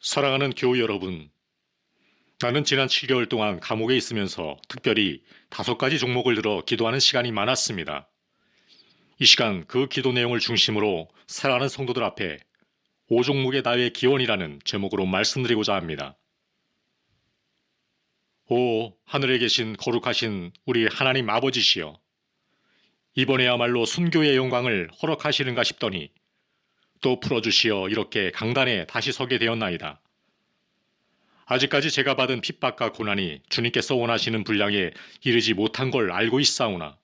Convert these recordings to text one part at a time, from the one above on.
사랑하는 교우 여러분, 나는 지난 7개월 동안 감옥에 있으면서 특별히 다섯 가지 종목을 들어 기도하는 시간이 많았습니다. 이 시간 그 기도 내용을 중심으로 사랑하는 성도들 앞에 오종목의 나의 기원이라는 제목으로 말씀드리고자 합니다. 오 하늘에 계신 거룩하신 우리 하나님 아버지시여 이번에야말로 순교의 영광을 허락하시는가 싶더니 또 풀어주시어 이렇게 강단에 다시 서게 되었나이다. 아직까지 제가 받은 핍박과 고난이 주님께서 원하시는 분량에 이르지 못한 걸 알고 있사오나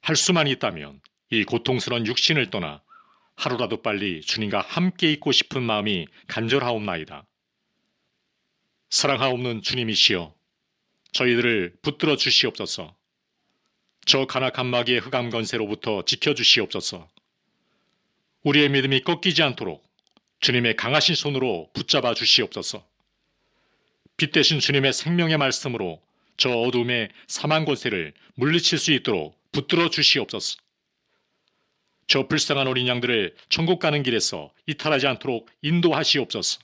할 수만 있다면 이 고통스러운 육신을 떠나 하루라도 빨리 주님과 함께 있고 싶은 마음이 간절하옵나이다. 사랑하옵는 주님이시여 저희들을 붙들어 주시옵소서. 저 간악한 마귀의 흑암 건세로부터 지켜 주시옵소서. 우리의 믿음이 꺾이지 않도록 주님의 강하신 손으로 붙잡아 주시옵소서. 빛 대신 주님의 생명의 말씀으로 저 어둠의 사망 권세를 물리칠 수 있도록 붙들어 주시옵소서. 저 불쌍한 어린 양들을 천국 가는 길에서 이탈하지 않도록 인도하시옵소서.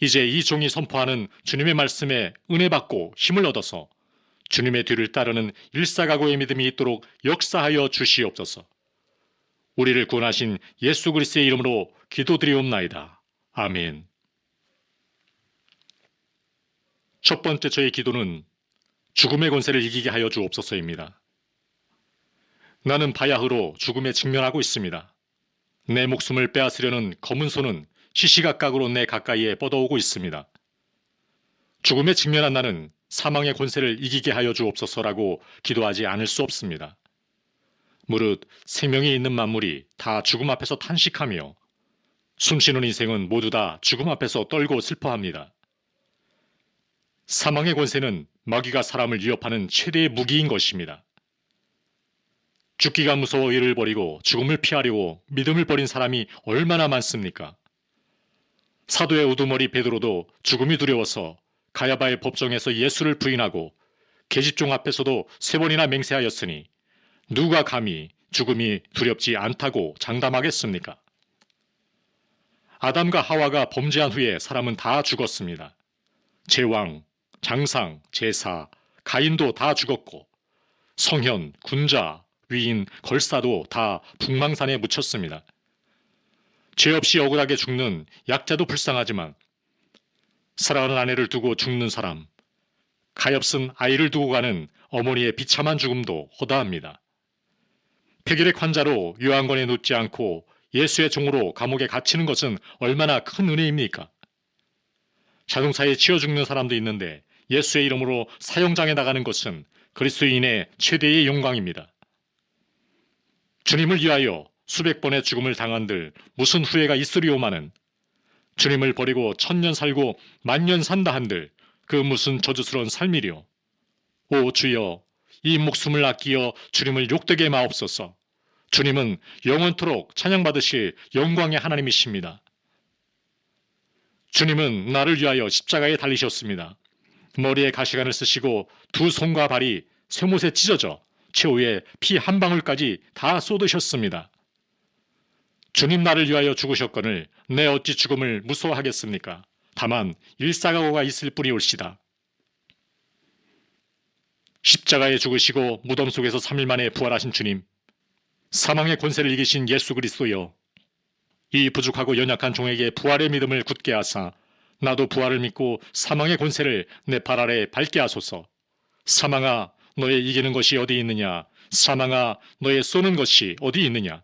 이제 이 종이 선포하는 주님의 말씀에 은혜 받고 힘을 얻어서 주님의 뒤를 따르는 일사각오의 믿음이 있도록 역사하여 주시옵소서. 우리를 구원하신 예수 그리스도의 이름으로 기도드리옵나이다. 아멘. 첫 번째 저의 기도는 죽음의 권세를 이기게 하여 주옵소서입니다. 나는 바야흐로 죽음에 직면하고 있습니다. 내 목숨을 빼앗으려는 검은 손은 시시각각으로 내 가까이에 뻗어오고 있습니다. 죽음에 직면한 나는 사망의 권세를 이기게 하여 주옵소서라고 기도하지 않을 수 없습니다. 무릇 생명이 있는 만물이 다 죽음 앞에서 탄식하며 숨쉬는 인생은 모두 다 죽음 앞에서 떨고 슬퍼합니다. 사망의 권세는 마귀가 사람을 위협하는 최대의 무기인 것입니다. 죽기가 무서워 이를 버리고 죽음을 피하려고 믿음을 버린 사람이 얼마나 많습니까? 사도의 우두머리 베드로도 죽음이 두려워서 가야바의 법정에서 예수를 부인하고 계집종 앞에서도 세 번이나 맹세하였으니 누가 감히 죽음이 두렵지 않다고 장담하겠습니까? 아담과 하와가 범죄한 후에 사람은 다 죽었습니다. 제왕, 장상, 제사, 가인도 다 죽었고 성현, 군자, 위인, 걸사도 다 북망산에 묻혔습니다. 죄 없이 억울하게 죽는 약자도 불쌍하지만 사랑하는 아내를 두고 죽는 사람, 가엾은 아이를 두고 가는 어머니의 비참한 죽음도 허다합니다. 폐결핵 환자로 요양원에 눕지 않고 예수의 종으로 감옥에 갇히는 것은 얼마나 큰 은혜입니까? 자동차에 치여 죽는 사람도 있는데 예수의 이름으로 사형장에 나가는 것은 그리스도인의 최대의 영광입니다. 주님을 위하여 수백 번의 죽음을 당한들 무슨 후회가 있으리오마는 주님을 버리고 천년 살고 만년 산다 한들 그 무슨 저주스러운 삶이리오. 오 주여 이 목숨을 아끼어 주님을 욕되게 마옵소서. 주님은 영원토록 찬양받으실 영광의 하나님이십니다. 주님은 나를 위하여 십자가에 달리셨습니다. 머리에 가시관을 쓰시고 두 손과 발이 쇠못에 찢어져 최후의 피 한 방울까지 다 쏟으셨습니다. 주님 나를 위하여 죽으셨거늘 내 어찌 죽음을 무서워하겠습니까? 다만 일사각오가 있을 뿐이 올시다. 십자가에 죽으시고 무덤 속에서 3일 만에 부활하신 주님, 사망의 권세를 이기신 예수 그리스도여, 이 부족하고 연약한 종에게 부활의 믿음을 굳게 하사 나도 부활을 믿고 사망의 권세를 내 발 아래 밟게 하소서. 사망아, 너의 이기는 것이 어디 있느냐? 사망아, 너의 쏘는 것이 어디 있느냐?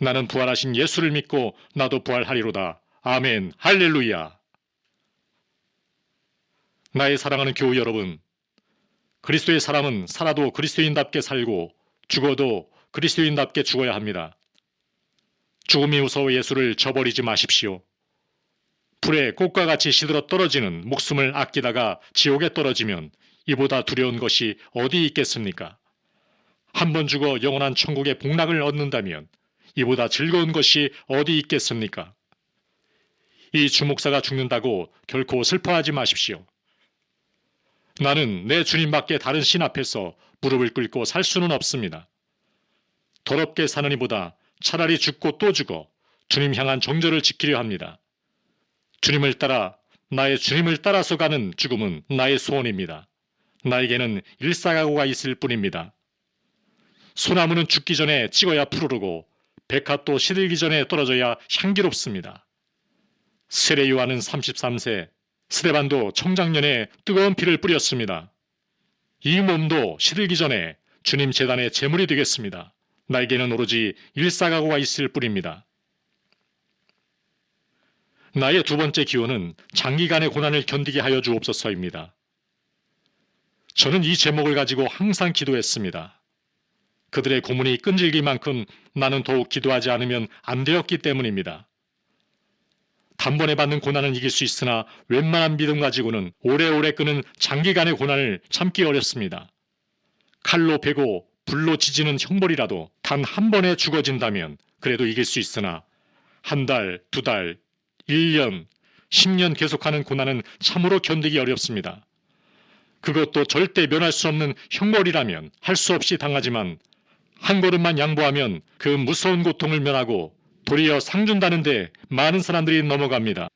나는 부활하신 예수를 믿고 나도 부활하리로다. 아멘. 할렐루야. 나의 사랑하는 교우 여러분, 그리스도의 사람은 살아도 그리스도인답게 살고 죽어도 그리스도인답게 죽어야 합니다. 죽음이 무서워 예수를 저버리지 마십시오. 불에 꽃과 같이 시들어 떨어지는 목숨을 아끼다가 지옥에 떨어지면 이보다 두려운 것이 어디 있겠습니까? 한 번 죽어 영원한 천국의 복락을 얻는다면 이보다 즐거운 것이 어디 있겠습니까? 이 주목사가 죽는다고 결코 슬퍼하지 마십시오. 나는 내 주님밖에 다른 신 앞에서 무릎을 꿇고 살 수는 없습니다. 더럽게 사는 이보다 차라리 죽고 또 죽어 주님 향한 정절을 지키려 합니다. 주님을 따라 나의 주님을 따라서 가는 죽음은 나의 소원입니다. 나에게는 일사가고가 있을 뿐입니다. 소나무는 죽기 전에 찍어야 푸르르고 백합도 시들기 전에 떨어져야 향기롭습니다. 세례 요한은 33세, 스데반도 청장년에 뜨거운 피를 뿌렸습니다. 이 몸도 시들기 전에 주님 재단의 제물이 되겠습니다. 나에게는 오로지 일사가고가 있을 뿐입니다. 나의 두 번째 기호는 장기간의 고난을 견디게 하여 주옵소서입니다. 저는 이 제목을 가지고 항상 기도했습니다. 그들의 고문이 끈질기만큼 나는 더욱 기도하지 않으면 안 되었기 때문입니다. 단번에 받는 고난은 이길 수 있으나 웬만한 믿음 가지고는 오래오래 끄는 장기간의 고난을 참기 어렵습니다. 칼로 베고 불로 지지는 형벌이라도 단 한 번에 죽어진다면 그래도 이길 수 있으나 한 달, 두 달, 1년, 10년 계속하는 고난은 참으로 견디기 어렵습니다. 그것도 절대 면할 수 없는 형벌이라면 할 수 없이 당하지만 한 걸음만 양보하면 그 무서운 고통을 면하고 도리어 상 준다는데 많은 사람들이 넘어갑니다.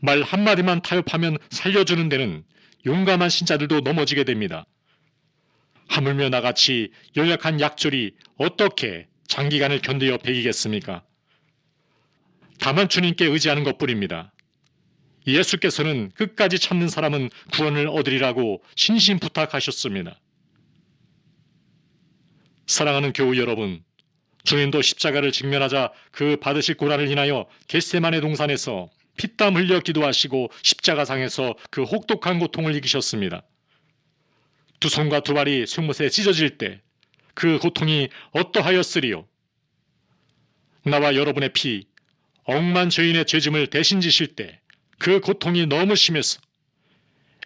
말 한마디만 타협하면 살려주는 데는 용감한 신자들도 넘어지게 됩니다. 하물며 나같이 연약한 약졸이 어떻게 장기간을 견디어 배기겠습니까? 다만 주님께 의지하는 것뿐입니다. 예수께서는 끝까지 참는 사람은 구원을 얻으리라고 신신 부탁하셨습니다. 사랑하는 교우 여러분, 주님도 십자가를 직면하자 그 받으실 고난을 인하여 겟세만의 동산에서 피땀 흘려 기도하시고 십자가상에서 그 혹독한 고통을 이기셨습니다. 두 손과 두 발이 쇠못에 찢어질 때 그 고통이 어떠하였으리요? 나와 여러분의 피, 억만 죄인의 죄짐을 대신 지실 때 그 고통이 너무 심해서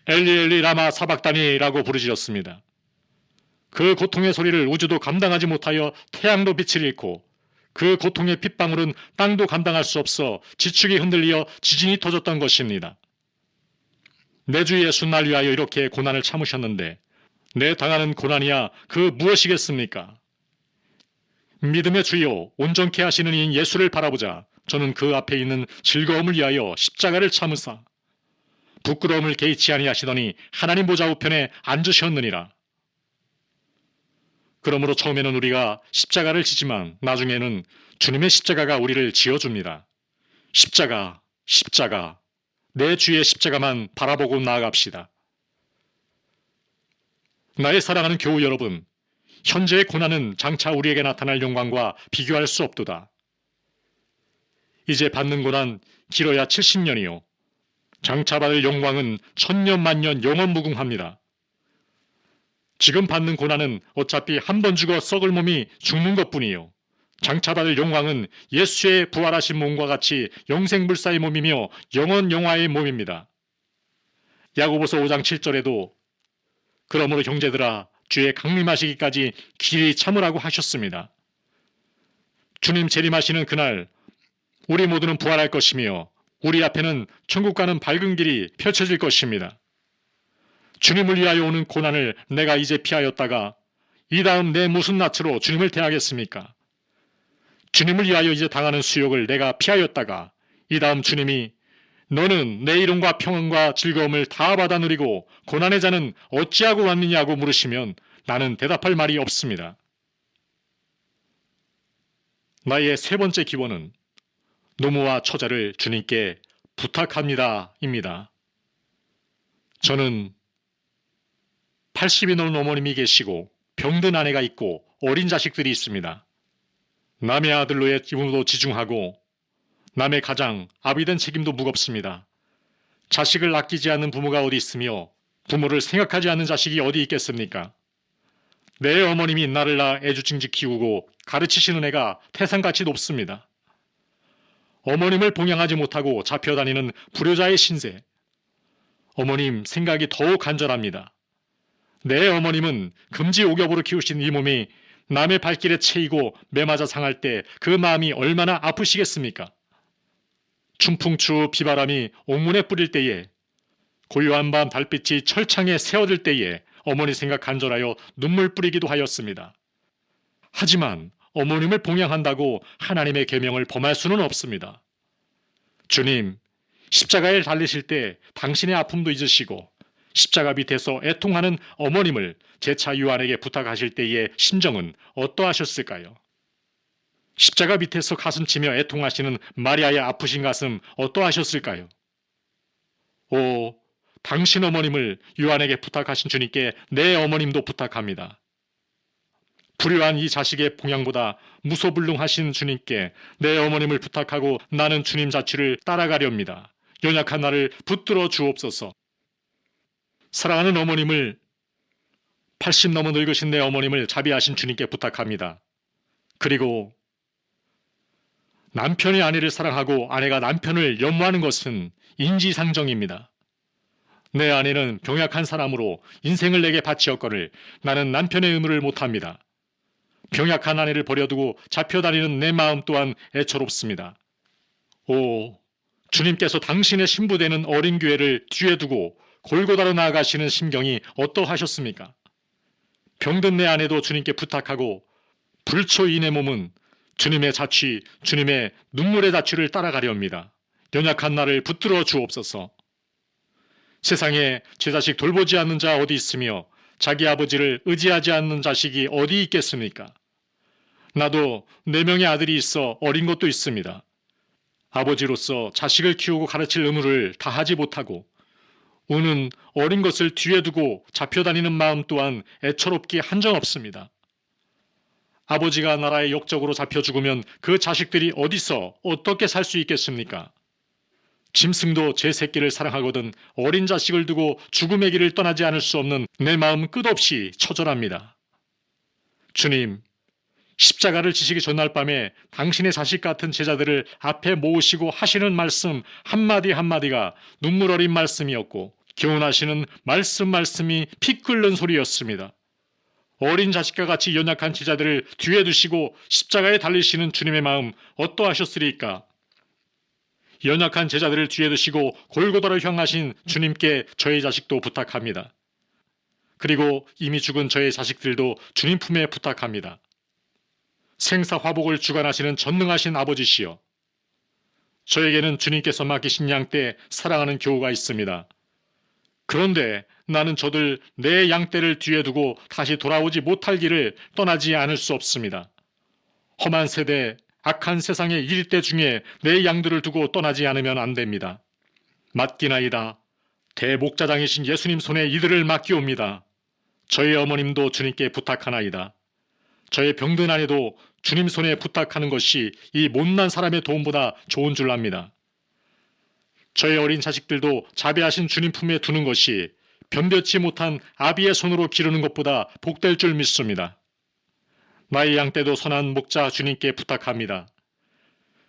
엘리 엘리 라마 사박다니라고 부르짖었습니다. 그 고통의 소리를 우주도 감당하지 못하여 태양도 빛을 잃고 그 고통의 핏방울은 땅도 감당할 수 없어 지축이 흔들리어 지진이 터졌던 것입니다. 내 주 예수 날 위하여 이렇게 고난을 참으셨는데 내 당하는 고난이야 그 무엇이겠습니까? 믿음의 주요 온전케 하시는 이 예수를 바라보자 저는 그 앞에 있는 즐거움을 위하여 십자가를 참으사 부끄러움을 개의치 아니하시더니 하나님 보좌 우편에 앉으셨느니라. 그러므로 처음에는 우리가 십자가를 지지만 나중에는 주님의 십자가가 우리를 지어줍니다. 십자가, 십자가, 내 주의 십자가만 바라보고 나아갑시다. 나의 사랑하는 교우 여러분, 현재의 고난은 장차 우리에게 나타날 영광과 비교할 수 없도다. 이제 받는 고난 길어야 70년이요. 장차 받을 영광은 천년 만년 영원 무궁합니다. 지금 받는 고난은 어차피 한 번 죽어 썩을 몸이 죽는 것뿐이요. 장차 받을 영광은 예수의 부활하신 몸과 같이 영생불사의 몸이며 영원 영화의 몸입니다. 야고보서 5장 7절에도 그러므로 형제들아 주의 강림하시기까지 길이 참으라고 하셨습니다. 주님 재림하시는 그날 우리 모두는 부활할 것이며 우리 앞에는 천국 가는 밝은 길이 펼쳐질 것입니다. 주님을 위하여 오는 고난을 내가 이제 피하였다가 이 다음 내 무슨 낯으로 주님을 대하겠습니까? 주님을 위하여 이제 당하는 수욕을 내가 피하였다가 이 다음 주님이 너는 내 이름과 평안과 즐거움을 다 받아 누리고 고난의 자는 어찌하고 왔느냐고 물으시면 나는 대답할 말이 없습니다. 나의 세 번째 기원은 노무와 처자를 주님께 부탁합니다. 입니다. 저는 80이 넘은 어머님이 계시고 병든 아내가 있고 어린 자식들이 있습니다. 남의 아들로의 기분도 지중하고 남의 가장 아비된 책임도 무겁습니다. 자식을 아끼지 않는 부모가 어디 있으며 부모를 생각하지 않는 자식이 어디 있겠습니까? 내 어머님이 나를 낳아 애주증지 키우고 가르치시는 애가 태산같이 높습니다. 어머님을 봉양하지 못하고 잡혀다니는 불효자의 신세. 어머님 생각이 더욱 간절합니다. 내 어머님은 금지 오겹으로 키우신 이 몸이 남의 발길에 채이고 매맞아 상할 때 그 마음이 얼마나 아프시겠습니까? 춘풍추 비바람이 옥문에 뿌릴 때에 고요한 밤 달빛이 철창에 새어들 때에 어머니 생각 간절하여 눈물 뿌리기도 하였습니다. 하지만 어머님을 봉양한다고 하나님의 계명을 범할 수는 없습니다. 주님, 십자가에 달리실 때 당신의 아픔도 잊으시고 십자가 밑에서 애통하는 어머님을 제차 요한에게 부탁하실 때의 심정은 어떠하셨을까요? 십자가 밑에서 가슴 치며 애통하시는 마리아의 아프신 가슴 어떠하셨을까요? 오, 당신 어머님을 요한에게 부탁하신 주님께 내 어머님도 부탁합니다. 불효한 이 자식의 봉양보다 무소불능하신 주님께 내 어머님을 부탁하고 나는 주님 자취를 따라가렵니다. 연약한 나를 붙들어 주옵소서. 사랑하는 어머님을 80 넘어 늙으신 내 어머님을 자비하신 주님께 부탁합니다. 그리고 남편이 아내를 사랑하고 아내가 남편을 연모하는 것은 인지상정입니다. 내 아내는 병약한 사람으로 인생을 내게 바치었거늘 나는 남편의 의무를 못합니다. 병약한 아내를 버려두고 잡혀다니는 내 마음 또한 애처롭습니다. 오, 주님께서 당신의 신부되는 어린 교회를 뒤에 두고 골고다로 나아가시는 심경이 어떠하셨습니까? 병든 내 아내도 주님께 부탁하고 불초이 내 몸은 주님의 자취, 주님의 눈물의 자취를 따라가려 합니다. 연약한 나를 붙들어 주옵소서. 세상에 제 자식 돌보지 않는 자 어디 있으며 자기 아버지를 의지하지 않는 자식이 어디 있겠습니까? 나도 네 명의 아들이 있어 어린 것도 있습니다. 아버지로서 자식을 키우고 가르칠 의무를 다하지 못하고 우는 어린 것을 뒤에 두고 잡혀다니는 마음 또한 애처롭기 한정없습니다. 아버지가 나라의 역적으로 잡혀 죽으면 그 자식들이 어디서 어떻게 살 수 있겠습니까? 짐승도 제 새끼를 사랑하거든 어린 자식을 두고 죽음의 길을 떠나지 않을 수 없는 내 마음 끝없이 처절합니다. 주님, 십자가를 지시기 전날 밤에 당신의 자식 같은 제자들을 앞에 모으시고 하시는 말씀 한마디 한마디가 눈물 어린 말씀이었고 교훈하시는 말씀 말씀이 피 끓는 소리였습니다. 어린 자식과 같이 연약한 제자들을 뒤에 두시고 십자가에 달리시는 주님의 마음 어떠하셨으리까? 연약한 제자들을 뒤에 두시고 골고다를 향하신 주님께 저의 자식도 부탁합니다. 그리고 이미 죽은 저의 자식들도 주님 품에 부탁합니다. 생사 화복을 주관하시는 전능하신 아버지시여. 저에게는 주님께서 맡기신 양 때 사랑하는 교우가 있습니다. 그런데 나는 저들 내 양떼를 뒤에 두고 다시 돌아오지 못할 길을 떠나지 않을 수 없습니다. 험한 세대, 악한 세상의 일대 중에 내 양들을 두고 떠나지 않으면 안 됩니다. 맡기나이다. 대목자장이신 예수님 손에 이들을 맡기옵니다. 저희 어머님도 주님께 부탁하나이다. 저의 병든 아내도 주님 손에 부탁하는 것이 이 못난 사람의 도움보다 좋은 줄 압니다. 저의 어린 자식들도 자비하신 주님 품에 두는 것이 변변치 못한 아비의 손으로 기르는 것보다 복될 줄 믿습니다. 나의 양떼도 선한 목자 주님께 부탁합니다.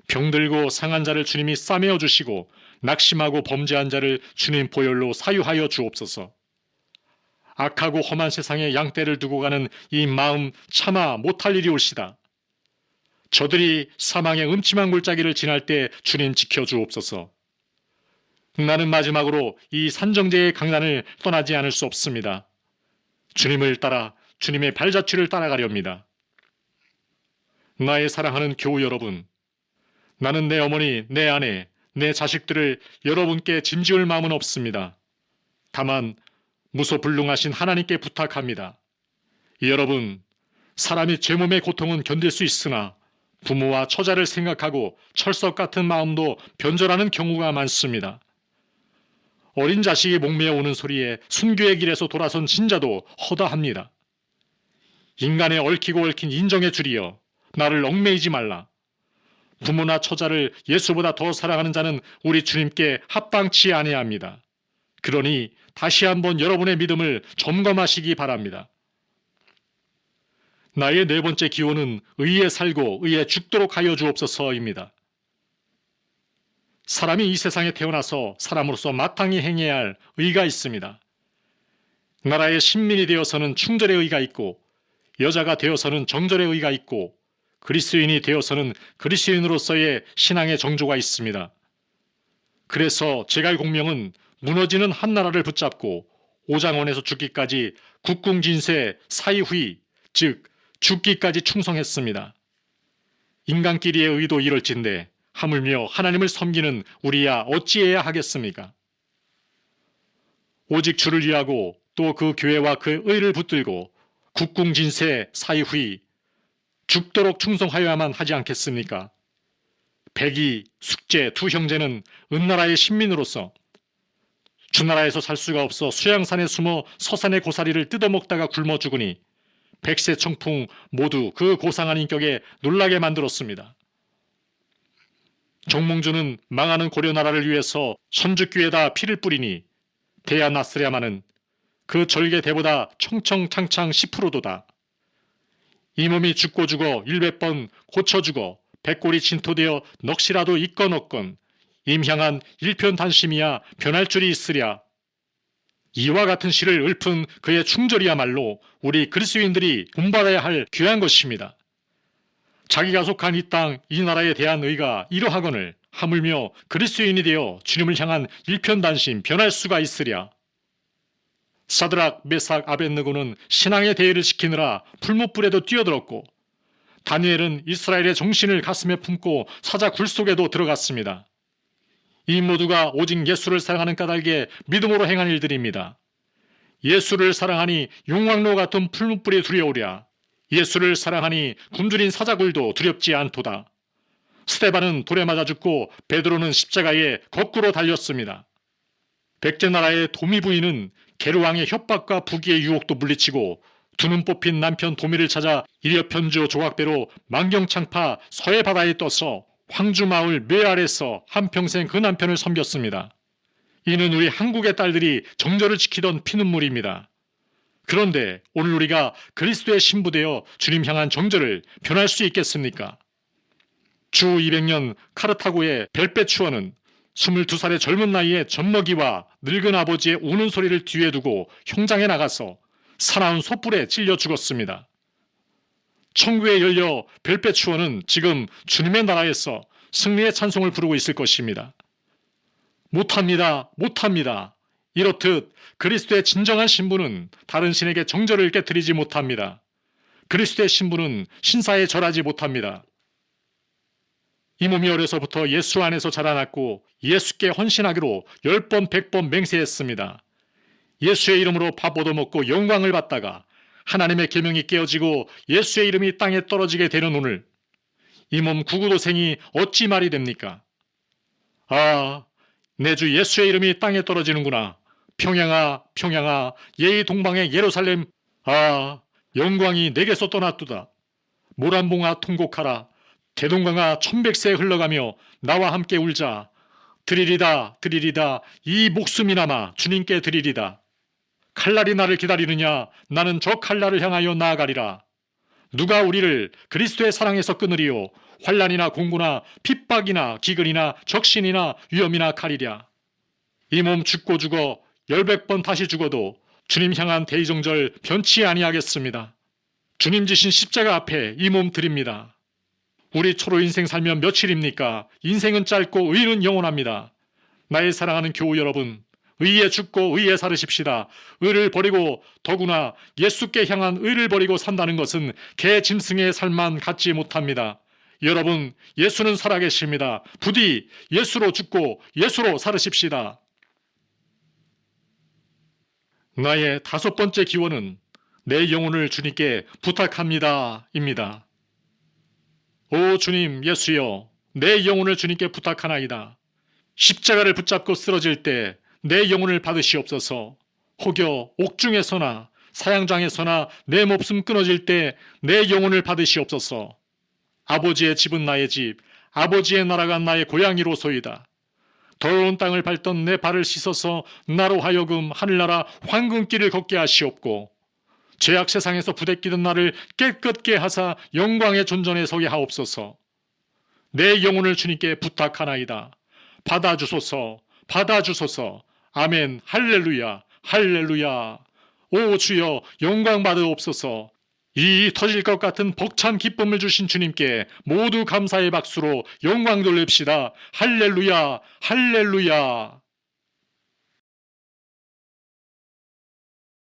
병들고 상한 자를 주님이 싸매어 주시고 낙심하고 범죄한 자를 주님 보혈로 사유하여 주옵소서. 악하고 험한 세상에 양떼를 두고 가는 이 마음 차마 못할 일이 올시다. 저들이 사망의 음침한 골짜기를 지날 때 주님 지켜 주옵소서. 나는 마지막으로 이 산정제의 강단을 떠나지 않을 수 없습니다. 주님을 따라 주님의 발자취를 따라가렵니다. 나의 사랑하는 교우 여러분, 나는 내 어머니, 내 아내, 내 자식들을 여러분께 짐지을 마음은 없습니다. 다만 무소불능하신 하나님께 부탁합니다. 여러분, 사람이 제 몸의 고통은 견딜 수 있으나 부모와 처자를 생각하고 철석 같은 마음도 변절하는 경우가 많습니다. 어린 자식이 목매어 오는 소리에 순교의 길에서 돌아선 신자도 허다합니다. 인간의 얽히고 얽힌 인정의 줄이여 나를 얽매이지 말라. 부모나 처자를 예수보다 더 사랑하는 자는 우리 주님께 합방치 아니합니다. 그러니 다시 한번 여러분의 믿음을 점검하시기 바랍니다. 나의 네 번째 기호는 의에 살고 의에 죽도록 하여 주옵소서입니다. 사람이 이 세상에 태어나서 사람으로서 마땅히 행해야 할 의가 있습니다. 나라의 신민이 되어서는 충절의 의가 있고 여자가 되어서는 정절의 의가 있고 그리스인이 되어서는 그리스인으로서의 신앙의 정조가 있습니다. 그래서 제갈 공명은 무너지는 한 나라를 붙잡고 오장원에서 죽기까지 국궁진세 사이후이 즉 죽기까지 충성했습니다. 인간끼리의 의도 이럴진데 하물며 하나님을 섬기는 우리야 어찌해야 하겠습니까? 오직 주를 위하고 또 그 교회와 그 의를 붙들고 국궁진세 사이후이 죽도록 충성하여야만 하지 않겠습니까? 백이, 숙제 두 형제는 은나라의 신민으로서 주나라에서 살 수가 없어 수양산에 숨어 서산의 고사리를 뜯어먹다가 굶어 죽으니 백세 청풍 모두 그 고상한 인격에 놀라게 만들었습니다. 정몽주는 망하는 고려나라를 위해서 선주교에다 피를 뿌리니 대야나스랴마는 그 절개대보다 청청창창 10%도다. 이 몸이 죽고 죽어 일백 번 고쳐 죽어 백골이 진토되어 넋이라도 있건 없건 임향한 일편단심이야 변할 줄이 있으랴. 이와 같은 시를 읊은 그의 충절이야말로 우리 그리스도인들이 본받아야 할 귀한 것입니다. 자기가 속한 이 땅, 이 나라에 대한 의가 이러하거늘 하물며 그리스도인이 되어 주님을 향한 일편단심 변할 수가 있으랴. 사드락, 메삭, 아벤느고는 신앙의 대회를 시키느라 풀무불에도 뛰어들었고 다니엘은 이스라엘의 정신을 가슴에 품고 사자 굴 속에도 들어갔습니다. 이 모두가 오직 예수를 사랑하는 까닭에 믿음으로 행한 일들입니다. 예수를 사랑하니 용왕로 같은 풀무불이 두려우랴. 예수를 사랑하니 굶주린 사자굴도 두렵지 않도다. 스테반은 돌에 맞아 죽고 베드로는 십자가에 거꾸로 달렸습니다. 백제 나라의 도미 부인은 게르왕의 협박과 부귀의 유혹도 물리치고 두 눈 뽑힌 남편 도미를 찾아 이려편주 조각배로 만경창파 서해 바다에 떠서 황주마을 매 아래서 한평생 그 남편을 섬겼습니다. 이는 우리 한국의 딸들이 정절을 지키던 피눈물입니다. 그런데 오늘 우리가 그리스도의 신부되어 주님 향한 정절을 변할 수 있겠습니까? 주 200년 카르타고의 벨페추어는 22살의 젊은 나이에 젖먹이와 늙은 아버지의 우는 소리를 뒤에 두고 형장에 나가서 사나운 소뿔에 찔려 죽었습니다. 천국에 열려 벨페추어는 지금 주님의 나라에서 승리의 찬송을 부르고 있을 것입니다. 못합니다. 못합니다. 이렇듯 그리스도의 진정한 신부는 다른 신에게 정절을 깨뜨리지 못합니다. 그리스도의 신부는 신사에 절하지 못합니다. 이 몸이 어려서부터 예수 안에서 자라났고 예수께 헌신하기로 열 번, 백번 맹세했습니다. 예수의 이름으로 밥 얻어먹고 영광을 받다가 하나님의 계명이 깨어지고 예수의 이름이 땅에 떨어지게 되는 오늘 이 몸 구구도생이 어찌 말이 됩니까? 아, 내 주 예수의 이름이 땅에 떨어지는구나. 평양아, 평양아, 예의 동방의 예루살렘, 아, 영광이 내게서 떠났도다. 모란봉아 통곡하라. 대동강아 천백세 흘러가며 나와 함께 울자. 드리리다, 드리리다. 이 목숨이나마 주님께 드리리다. 칼날이 나를 기다리느냐? 나는 저 칼날을 향하여 나아가리라. 누가 우리를 그리스도의 사랑에서 끊으리요? 환란이나 공고나 핍박이나 기근이나 적신이나 위험이나 칼이랴. 이 몸 죽고 죽어 열백 번 다시 죽어도 주님 향한 대의정절 변치 아니하겠습니다. 주님 지신 십자가 앞에 이 몸 드립니다. 우리 초로 인생 살면 며칠입니까? 인생은 짧고 의는 영원합니다. 나의 사랑하는 교우 여러분, 의에 죽고 의에 살으십시다. 의를 버리고 더구나 예수께 향한 의를 버리고 산다는 것은 개 짐승의 삶만 갖지 못합니다. 여러분, 예수는 살아계십니다. 부디 예수로 죽고 예수로 살으십시다. 나의 다섯 번째 기원은 내 영혼을 주님께 부탁합니다. 입니다. 오 주님 예수여, 내 영혼을 주님께 부탁하나이다. 십자가를 붙잡고 쓰러질 때 내 영혼을 받으시옵소서. 혹여 옥중에서나 사양장에서나 내 목숨 끊어질 때 내 영혼을 받으시옵소서. 아버지의 집은 나의 집, 아버지의 나라가 나의 고향이로소이다. 더러운 땅을 밟던 내 발을 씻어서 나로 하여금 하늘나라 황금길을 걷게 하시옵고 죄악 세상에서 부대끼던 나를 깨끗게 하사 영광의 존전에 서게 하옵소서. 내 영혼을 주님께 부탁하나이다. 받아 주소서, 받아 주소서. 아멘, 할렐루야, 할렐루야. 오 주여, 영광 받으옵소서. 이 터질 것 같은 벅찬 기쁨을 주신 주님께 모두 감사의 박수로 영광 돌립시다. 할렐루야, 할렐루야.